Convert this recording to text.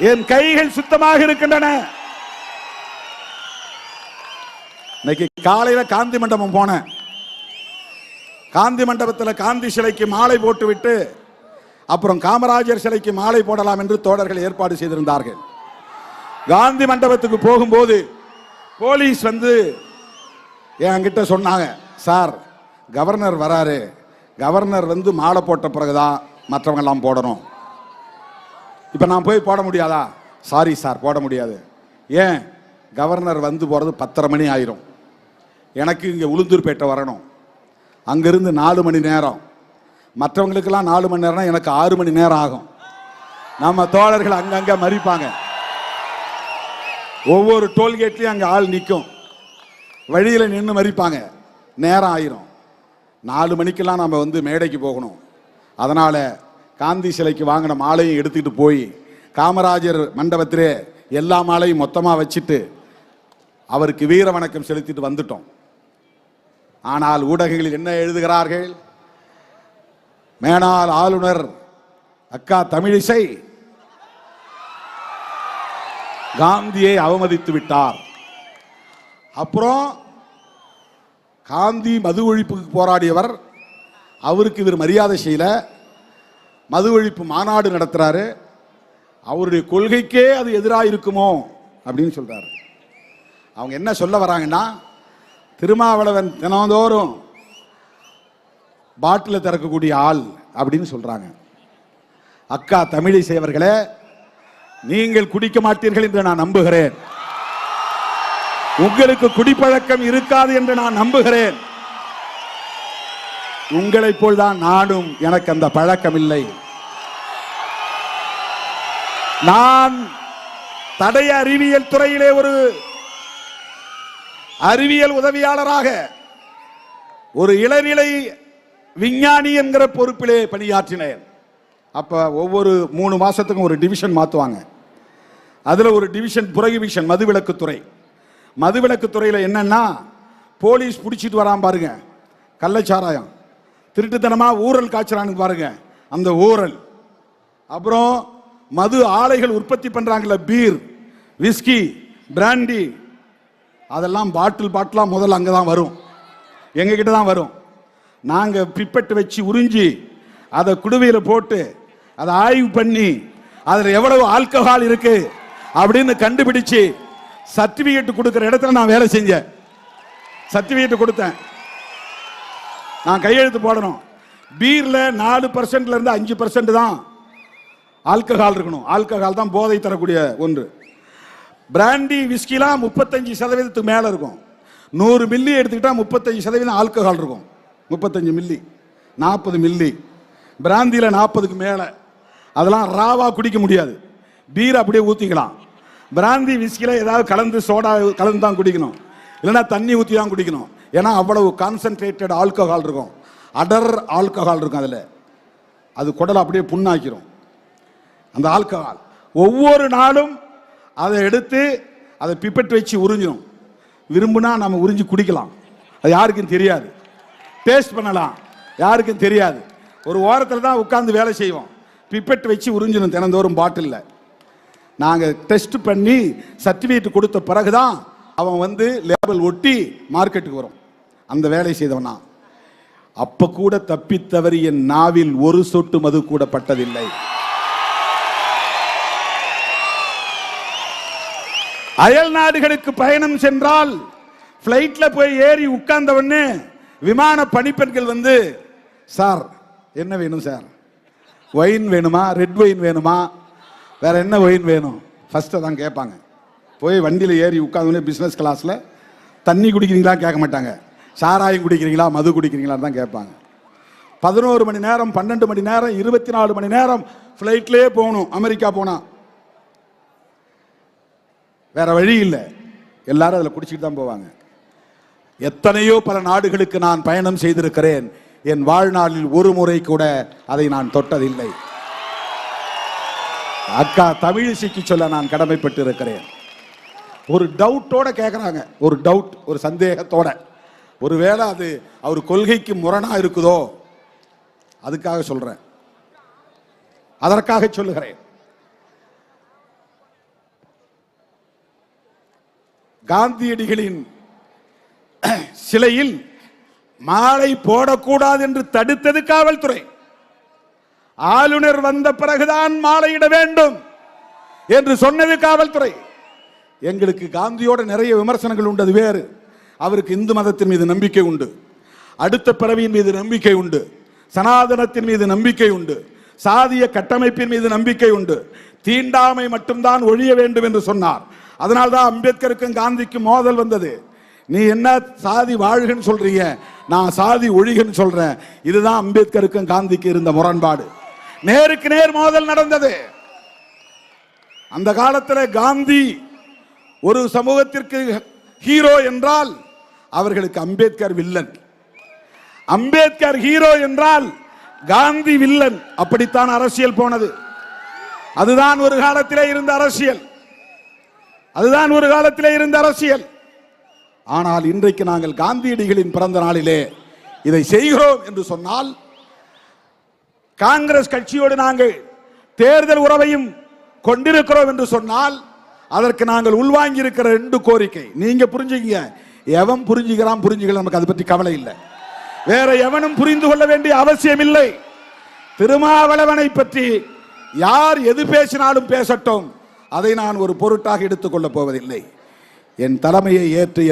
என் கைகள் சுத்தமாக இருக்கின்றன. இன்னைக்கு காலையில காந்தி மண்டபம் போனேன். காந்தி மண்டபத்தில் காந்தி சிலைக்கு மாலை போட்டுவிட்டு அப்புறம் காமராஜர் சிலைக்கு மாலை போடலாம் என்று தோழர்கள் ஏற்பாடு செய்திருந்தார்கள். காந்தி மண்டபத்துக்கு போகும்போது போலீஸ் வந்து என்கிட்ட சொன்னாங்க சார் கவர்னர் வராரு. கவர்னர் வந்து மாலை போட்ட பிறகுதான் மற்றவங்கெல்லாம் போடணும். இப்போ நான் போய் போட முடியாதா? சாரி சார் போட முடியாது. ஏன்? கவர்னர் வந்து போகிறது பத்தரை மணி ஆயிரும். எனக்கு இங்கே உளுந்தூர்பேட்டை வரணும். அங்கேருந்து நாலு மணி நேரம். மற்றவங்களுக்கெல்லாம் நாலு மணி நேரம்னா எனக்கு ஆறு மணி நேரம் ஆகும். நம்ம தோழர்கள் அங்கங்கே மறிப்பாங்க. ஒவ்வொரு டோல்கேட்லேயும் அங்கே ஆள் நிற்கும் வழியில் நின்று மறிப்பாங்க. நேரம் ஆயிரும். நாலு மணிக்கெல்லாம் நம்ம வந்து மேடைக்கு போகணும். அதனால் காந்தி சிலைக்கு வாங்கின மாலையும் எடுத்துக்கிட்டு போய் காமராஜர் மண்டபத்திலே எல்லா மாலையும் மொத்தமாக வச்சுட்டு அவருக்கு வீர வணக்கம் செலுத்திட்டு வந்துட்டோம். ஆனால் ஊடகங்களில் என்ன எழுதுகிறார்கள்? மேனால் ஆளுநர் அக்கா தமிழிசை. காந்தியை அவமதித்து விட்டார். அப்புறம் காந்தி மது ஒழிப்புக்கு போராடியவர் அவருக்கு இவர் மரியாதை செய்யலை. மது ஒழிப்பு மாநாடு நடத்துறாரு. அவருடைய கொள்கைக்கே அது எதிராக இருக்குமோ? அப்படின்னு சொல்றாரு. அவங்க என்ன சொல்ல வராங்கன்னா திருமாவளவன் தினந்தோறும் பாட்டில் திறக்கக்கூடிய ஆள் அப்படின்னு சொல்றாங்க. அக்கா தமிழிசை அவர்களே நீங்கள் குடிக்க மாட்டீர்கள் என்று நான் நம்புகிறேன். உங்களுக்கு குடிப்பழக்கம் இருக்காது என்று நான் நம்புகிறேன். உங்களைப் போல் தான் நானும் எனக்கு அந்த பழக்கம் இல்லை. நான் தடய அறிவியல் துறையிலே ஒரு அறிவியல் உதவியாளராக ஒரு இளநிலை விஞ்ஞானி என்கிற பொறுப்பிலே பணியாற்றினேன். அப்ப ஒவ்வொரு மூணு மாசத்துக்கும் ஒரு டிவிஷன் மாத்துவாங்க. அதுல ஒரு டிவிஷன் புறகிவிஷன் மதுவிலக்குத்துறை மதுவிலக்குத்துறையில என்னன்னா போலீஸ் பிடிச்சிட்டு வரான் பாருங்க. கள்ளச்சாராயம். திருட்டுத்தனமா ஊரல் காய்ச்சறான்னு பாருங்க. அந்த ஊரல். அப்புறம் மது ஆலைகள் உற்பத்தி பண்றாங்கல்ல பீர் விஸ்கி பிராண்டி அதெல்லாம் பாட்டில் பாட்டிலாக முதல்ல அங்கே தான் வரும். எங்ககிட்ட தான் வரும். நாங்கள் பிப்பெட்டு வச்சு உறிஞ்சி அதை குடுவையில் போட்டு அதை ஆய்வு பண்ணி அதில் எவ்வளவு ஆல்கஹால் இருக்கு அப்படின்னு கண்டுபிடிச்சு சர்டிஃபிகேட் கொடுக்குற இடத்துல நான் வேலை செஞ்சேன். சர்டிஃபிகேட் கொடுத்தேன். நான் கையெழுத்து போடணும். பீரில் நாலு பர்சன்ட்லேருந்து அஞ்சு பர்சன்ட் தான் ஆல்கஹால் இருக்கணும். ஆல்கஹால் தான் போதை தரக்கூடிய ஒன்று. பிராண்டி விஸ்கிலாம் முப்பத்தஞ்சு சதவீதத்துக்கு மேலே இருக்கும். நூறு மில்லி எடுத்துக்கிட்டா முப்பத்தஞ்சு சதவீதம் ஆல்கஹால் இருக்கும். முப்பத்தஞ்சு மில்லி. நாற்பது மில்லி. பிராந்தியில் நாற்பதுக்கு மேலே. அதெல்லாம் ராவா குடிக்க முடியாது. பீர் அப்படியே ஊற்றிக்கலாம் பிராந்தி விஸ்கியில் ஏதாவது கலந்து சோடா கலந்து தான் குடிக்கணும். இல்லைன்னா தண்ணி ஊற்றி தான் குடிக்கணும். ஏன்னா அவ்வளவு கான்சென்ட்ரேட்டட் ஆல்கஹால் இருக்கும். அடர் ஆல்கஹால் இருக்கும் அதில். அது குடலை அப்படியே புண்ணாக்கிரும். அந்த ஆல்கஹால். ஒவ்வொரு நாளும் அதை எடுத்து அதை பிப்பெட் வச்சு உறிஞ்சிடும் விரும்புனா நம்ம உறிஞ்சி குடிக்கலாம். அது யாருக்கும் தெரியாது. டேஸ்ட் பண்ணலாம். யாருக்கும் தெரியாது. ஒரு ஓரத்தில் தான் உட்காந்து வேலை செய்வோம். பிப்பெட் வச்சு உறிஞ்சணும் தினந்தோறும் பாட்டிலில். நாங்கள் டெஸ்ட் பண்ணி சர்டிஃபிகேட் கொடுத்த பிறகு தான் அவன் வந்து லேபிள் ஒட்டி மார்க்கெட்டுக்கு வரும். அந்த வேலை செய்தவனா அப்போ கூட தப்பித்தவறி என் நாவில் ஒரு சொட்டு மது கூட பட்டதில்லை. அயல் நாடுகளுக்கு பயணம் சென்றால் பிளைட்ல போய் ஏறி உட்கார்ந்தவொடனே விமான பணிப்பெண்கள் வந்து சார் என்ன வேணும் சார்? ஒயின் வேணுமா? ரெட் ஒயின் வேணுமா? வேற என்ன ஒயின் வேணும்? ஃபர்ஸ்ட் தான் கேட்பாங்க. போய் வண்டியில் ஏறி உட்காந்து பிஸ்னஸ் கிளாஸில் தண்ணி குடிக்கிறீங்களா? கேட்க மாட்டாங்க. சாராயம் குடிக்கிறீங்களா? மது குடிக்கிறீங்களா தான் கேட்பாங்க. பதினோரு மணி நேரம் பன்னெண்டு மணி நேரம் இருபத்தி நாலு மணி நேரம் ஃப்ளைட்லேயே போகணும். அமெரிக்கா போனால் வேற வழி இல்லை. எல்லாரும் அதில் குடிச்சிட்டு தான் போவாங்க. எத்தனையோ பல நாடுகளுக்கு நான் பயணம் செய்திருக்கிறேன். என் வாழ்நாளில் ஒரு முறை கூட அதை நான் தொட்டதில்லை. அக்கா தமிழிசைக்கு சொல்ல நான் கடமைப்பட்டு இருக்கிறேன் ஒரு டவுட்டோட கேட்குறாங்க ஒரு டவுட் ஒரு சந்தேகத்தோட. ஒருவேளை அது அவர் கொள்கைக்கு முரணா இருக்குதோ? அதுக்காக சொல்றேன். அதற்காக சொல்லுகிறேன். காந்தியடிகளின் சிலையில் மாலை போடக்கூடாது என்று தடுத்தது காவல்துறை. ஆளுநர் வந்த பிறகுதான் மாலையிட வேண்டும் என்று சொன்னது காவல்துறை. எங்களுக்கு காந்தியோட நிறைய விமர்சனங்கள் உண்டு அது வேறு. அவருக்கு இந்து மதத்தின் மீது நம்பிக்கை உண்டு. அடுத்த பிறவியின் மீது நம்பிக்கை உண்டு. சனாதனத்தின் மீது நம்பிக்கை உண்டு. சாதிய கட்டமைப்பின் மீது நம்பிக்கை உண்டு. தீண்டாமை மட்டும்தான் ஒழிய வேண்டும் என்று சொன்னார். அதனால்தான் அம்பேத்கருக்கும் காந்திக்கும் மோதல் வந்தது. நீ என்ன சாதி வாழ்கன்னு சொல்றீங்க? நான் சாதி ஒழிகன்னு சொல்றேன். இதுதான் அம்பேத்கருக்கும் காந்திக்கு இருந்த முரண்பாடு. நேருக்கு நேர் மோதல் நடந்தது. அந்த காலத்தில் காந்தி ஒரு சமூகத்திற்கு ஹீரோ என்றால் அவர்களுக்கு அம்பேத்கர் வில்லன். அம்பேத்கர் ஹீரோ என்றால் காந்தி வில்லன். அப்படித்தான் அரசியல் போனது. அதுதான் ஒரு காலத்திலே இருந்த அரசியல். அதுதான் ஒரு காலத்திலே இருந்த அரசியல். ஆனால் இன்றைக்கு நாங்கள் காந்தியடிகளின் பிறந்த நாளிலே இதை செய்கிறோம் என்று சொன்னால் காங்கிரஸ் கட்சியோடு நாங்கள் தேர்தல் உறவையும் கொண்டிருக்கிறோம் என்று சொன்னால் அதற்கு நாங்கள் உள்வாங்கி இருக்கிற ரெண்டு கோரிக்கை. நீங்க புரிஞ்சுக்கீங்க. எவன் புரிஞ்சுக்கிறான் புரிஞ்சுக்கல நமக்கு அதை பற்றி கவலை இல்லை. வேற எவனும் புரிந்து கொள்ள வேண்டிய அவசியம் இல்லை. திருமாவளவனை பற்றி யார் எது பேசினாலும் பேசட்டும். அதை நான் ஒரு பொருட்டாக எடுத்துக்கொள்ளப் போவதில்லை. என் தலைமையை ஏற்று என்